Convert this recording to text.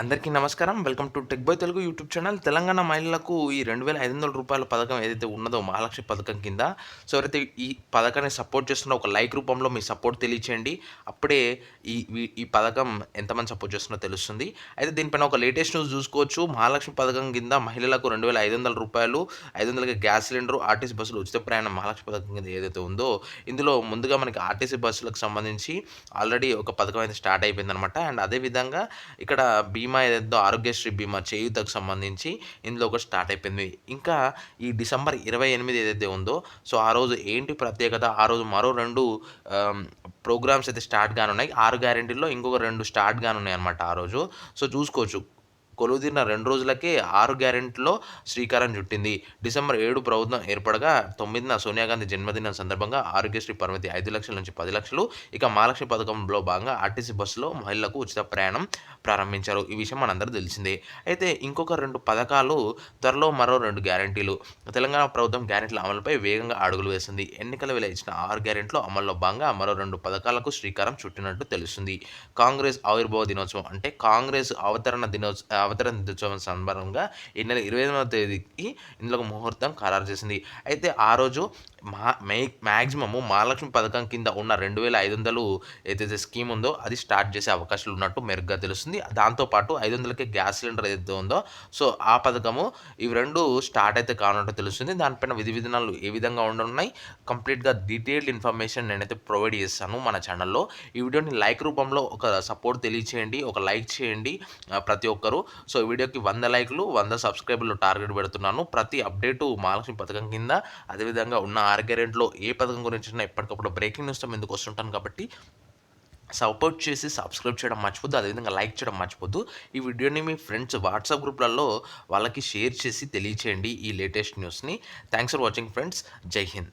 అందరికీ నమస్కారం. Welcome to tech boy Telugu YouTube channel. Telangana మహిళలకు ఈ రెండు వేల ఐదు వందల రూపాయల పథకం ఏదైతే ఉన్నదో మహాలక్ష్మి పథకం కింద సో ఎవరైతే ఈ పథకాన్ని సపోర్ట్ చేస్తున్న ఒక లైక్ రూపంలో మీ సపోర్ట్ తెలియచేయండి. అప్పుడే ఈ ఈ పథకం ఎంతమంది సపోర్ట్ చేస్తున్నో తెలుస్తుంది. అయితే దీనిపైన ఒక లేటెస్ట్ న్యూస్ చూసుకోవచ్చు. మహాలక్ష్మి పథకం కింద మహిళలకు రెండు వేల ఐదు వందల రూపాయలు ఐదు వందలకి గ్యాస్ సిలిండర్ ఆర్టీసీ బస్సులు ఉచిత ప్రయాణం మహాలక్ష్మి పథకం కింద ఏదైతే ఉందో ఇందులో ముందుగా మనకి ఆర్టీసీ బస్సులకు సంబంధించి ఆల్రెడీ ఒక పథకం అయితే స్టార్ట్ అయిపోయిందనమాట అండ్ అదేవిధంగా ఇక్కడ బీమా ఏదైతే ఆరోగ్యశ్రీ బీమా చేయూతకు సంబంధించి ఇందులో ఒకటి స్టార్ట్ అయిపోయింది. ఇంకా ఈ డిసెంబర్ ఇరవై ఎనిమిది ఏదైతే ఉందో సో ఆ రోజు ఏంటి ప్రత్యేకత? ఆ రోజు మరో రెండు ప్రోగ్రామ్స్ అయితే స్టార్ట్ కానున్నాయి ఆరు గ్యారెంటీల్లో ఇంకొక రెండు స్టార్ట్ కానున్నాయి అనమాట ఆ రోజు. సో చూసుకోవచ్చు. కొలువుదీరిన రెండు రోజులకే ఆరు గ్యారెంటీలో శ్రీకారం చుట్టింది. డిసెంబర్ ఏడు ప్రభుత్వం ఏర్పడగా తొమ్మిదిన సోనియా గాంధీ జన్మదినం సందర్భంగా ఆరోగ్యశ్రీ పరిమితి ఐదు లక్షల నుంచి పది లక్షలు. ఇక మహాలక్ష్మి పథకంలో భాగంగా ఆర్టీసీ బస్సులో మహిళలకు ఉచిత ప్రయాణం ప్రారంభించారు. ఈ విషయం మనందరూ తెలిసిందే. అయితే ఇంకొక రెండు పథకాలు త్వరలో మరో రెండు గ్యారెంటీలు. తెలంగాణ ప్రభుత్వం గ్యారెంటీల అమలుపై వేగంగా అడుగులు వేసింది. ఎన్నికల వేళ ఇచ్చిన ఆరు గ్యారెంటీలో అమల్లో భాగంగా మరో రెండు పథకాలకు శ్రీకారం చుట్టినట్టు తెలుస్తుంది. కాంగ్రెస్ ఆవిర్భావ దినోత్సవం అంటే కాంగ్రెస్ అవతరణ దినోత్సవ అవతరణ దినోత్సవం సందర్భంగా ఈ నెల ఇరవై ఎనిమిదవ తేదీకి ఇందులో ముహూర్తం ఖరారు చేసింది. అయితే ఆ రోజు మా మే మ్యాక్సిమము మహాలక్ష్మి పథకం కింద ఉన్న రెండు వేల ఐదు వందలు ఏదైతే స్కీమ్ ఉందో అది స్టార్ట్ చేసే అవకాశాలు ఉన్నట్టు మెరుగ్గా తెలుస్తుంది. దాంతోపాటు ఐదు వందలకి గ్యాస్ సిలిండర్ ఏదైతే ఉందో సో ఆ పథకము ఇవి రెండు స్టార్ట్ అయితే కానున్నట్టు తెలుస్తుంది. దానిపైన విధి విధానాలు ఏ విధంగా ఉండనున్నాయి కంప్లీట్గా డీటెయిల్డ్ ఇన్ఫర్మేషన్ నేనైతే ప్రొవైడ్ చేస్తాను మన ఛానల్లో ఈ వీడియోని లైక్ రూపంలో ఒక సపోర్ట్ తెలియచేయండి ఒక లైక్ చేయండి ప్రతి ఒక్కరు. సో ఈ వీడియోకి వంద లైక్లు వంద సబ్స్క్రైబర్లు టార్గెట్ పెడుతున్నాను. ప్రతి అప్డేటు మహాలక్ష్మి పథకం కింద అదేవిధంగా ఉన్న ఆర్గ్యారెంట్లో ఏ పథకం గురించి ఎప్పటికప్పుడు బ్రేకింగ్ న్యూస్ ఎందుకు వస్తుంటాను కాబట్టి సపోర్ట్ చేసి సబ్స్క్రైబ్ చేయడం మర్చిపోద్దు అదేవిధంగా లైక్ చేయడం మర్చిపోద్దు. ఈ వీడియోని మీ ఫ్రెండ్స్ వాట్సాప్ గ్రూప్లలో వాళ్ళకి షేర్ చేసి తెలియచేయండి ఈ లేటెస్ట్ న్యూస్ని. Thanks for watching friends. Jai Hind.